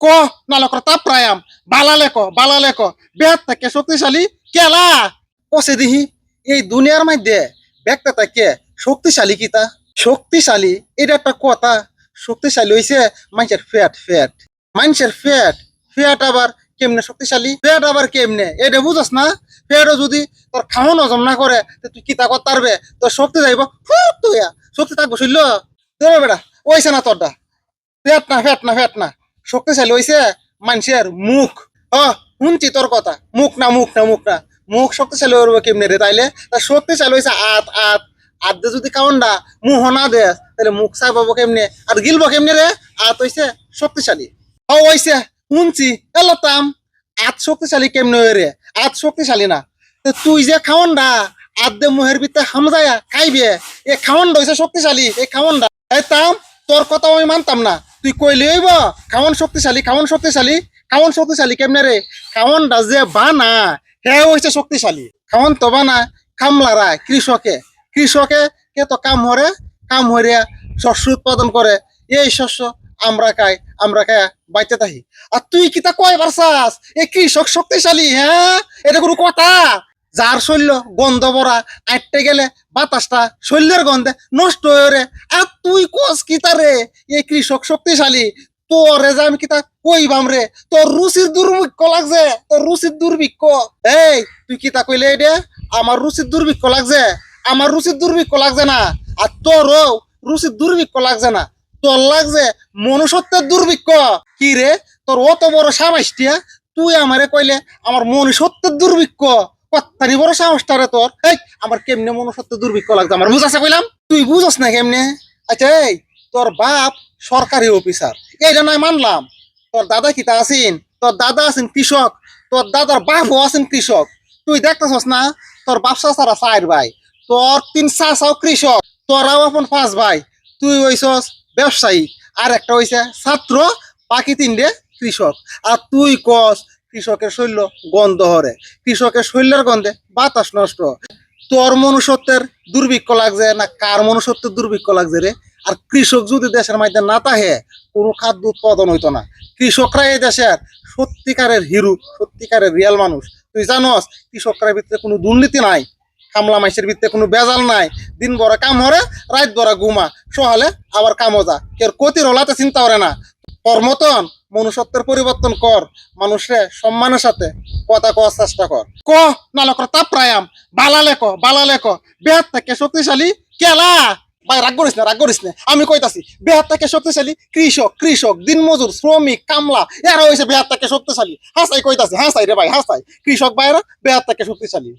ক নালকর তাপ্রায়াম বালালে ক বালালে ক। বেহাত থেকে শক্তিশালী, কেলা? কষে দিহি। এই দুনিয়ার মধ্যে ব্যক্তি থাকে শক্তিশালী কিতা? শক্তিশালী এটা একটা কথা। শক্তিশালী হইছে মানুষের ফ্যাট ফ্যাট মানুষের ফ্যাট ফ্যাট আবার কেমনে শক্তিশালী? ফ্যাট আবার কেমনে? এটা বুঝস না? ফ্যাটও যদি তোর খাওয়ান হজম না করে তুই কিতা করতে তোর শক্তি যাইব ফুট তুইয়া। শক্তি থাকব শুনল তোর বেটা ওইছে না তোরটা ফ্যাট না ফ্যাট না ফ্যাট না। শক্তিশালী হইছে মানুষের মুখ। ও শুনছি কথা। মুখ না মুখ না মুখ না। মুখ শক্তিশালী হইব কেমনে রে তাইলে? তা শক্তিশালী হইছে আত আত। আত দে যদি কাউন্ডা মুহ না দে তাহলে মুখ চাই পাবো কেমনে? আর গিলবো কেমনে রে? আত হইছে শক্তিশালী। ও হইছে, শুনছি। এলতাম আত শক্তিশালী কেমনে হই রে? আত শক্তিশালী না। তুই যে খাওয়ানডা আত দে মুহের ভিতরে হামজায়া খাইবে। এ খাওয়ানডা হইছে শক্তিশালী এই খাওয়ানডা এই তাম, তোর কথা আমি মানতাম না। তুই কইলে হইব খাওয়ান শক্তিশালী খাওয়ান শক্তিশালী খাওয়ান শক্তিশালী কেমনে রে? খাওয়ানটা যে বানা, হে হইছে শক্তিশালী। খাওয়ান তো বানা কামলারা কৃষকে। কৃষকে কে তো কাম হরে? কাম হরে শস্য উৎপাদন করে। এই শস্য আমরা খাই আমরা খাই বাইতে থাকি। আর তুই কিতা কয় বারসাস এ কৃষক শক্তিশালী হ্যাঁ? এটা কোনো কথা। যার শৈল্য গন্ধ ভরা আটতে গেলে বাতাসটা শৈল্যের গন্ধে নষ্ট হয়ে রে আর তুই কস কিতা রে এই কৃষক শক্তিশালী, তোরে যে আমি কিতা কইবাম রে? তোর রুচির দুর্ভিক্ষ লাগছে, তোর রুচির দুর্ভিক্ষ। এই, তুই কিতা কইলে এটা আমার রুচির দুর্ভিক্ষ লাগছে, আমার রুচির দুর্ভিক্ষ লাগছে না। আর তোরও রুচির দুর্ভিক্ষ লাগছে না। তোর লাগছে মনুষ্যত্বের দুর্ভিক্ষ। কি রে? তোর অত বড় সামাইষ্টিয়া তুই আমারে কইলে আমার মনুষ্যত্বের দুর্ভিক্ষ। বড় তোর আমার কেমনে মনুষ্যত্বের দুর্ভিক্ষ লাগছে আমার? তুই বুঝস না কেমনে? আচ্ছা এই, তোর বাপ সরকারি অফিসার। এইটা নয় মানলাম। তোর দাদা তোর দাদা আছেন কৃষক। তোর দাদার বাপও আছেন কৃষক। তুই দেখতেছস না? তোর বাপ সারা চার ভাই। তোর তিন চাচাও কৃষক। তোরাও আপন পাঁচ ভাই। তুই হইছস ব্যবসায়ী। আর একটা হইছে ছাত্র, বাকি তিনটে কৃষক। আর তুই কস কৃষকের শৈল্য গন্ধ হরে। কৃষকের শৈল্যের গন্ধে বাতাস নষ্ট তোর মনুষ্যত্বের দুর্ভিক্ষ লাগছে না কার মনুষ্যত্বের দুর্ভিক্ষ লাগছে রে? আর কৃষক যদি দেশের মধ্যে না থাকে কোনো খাদ্য উৎপাদন হইতো না। কৃষকরা এই দেশের সত্যিকারের হিরু, সত্যিকারের রিয়াল মানুষ। তুই জানস, কৃষকরা ভিতরে কোনো দুর্নীতি নাই, কামলা মাইসের ভিতরে কোনো বেজাল নাই। দিন বড় কাম হরে রাত বড় ঘুমা। সহালে আবার কামও যা। কেউ কতির হলাতে চিন্তা করে না। তোর মতন মনুষ্যত্বের পরিবর্তন কর মানুষে সম্মানের সাথে কথা কওয়ার চেষ্টা কর। ক নালকর তাপ্রায়াম বালালে ক বালালে ক। বেহাত থেকে শক্তিশালী কেলা। ভাই, রাগ করিস না, রাগ করিস না। আমি কইতাছি, বেহাত থেকে শক্তিশালী কৃষক কৃষক, দিনমজুর, শ্রমিক, কামলা এরা হয়েছে বেহাত থেকে শক্তিশালী। হাসাই কইতাছি, হাসাই রে ভাই, হাসাই। কৃষক ভাইরা বেহাত থেকে শক্তিশালী।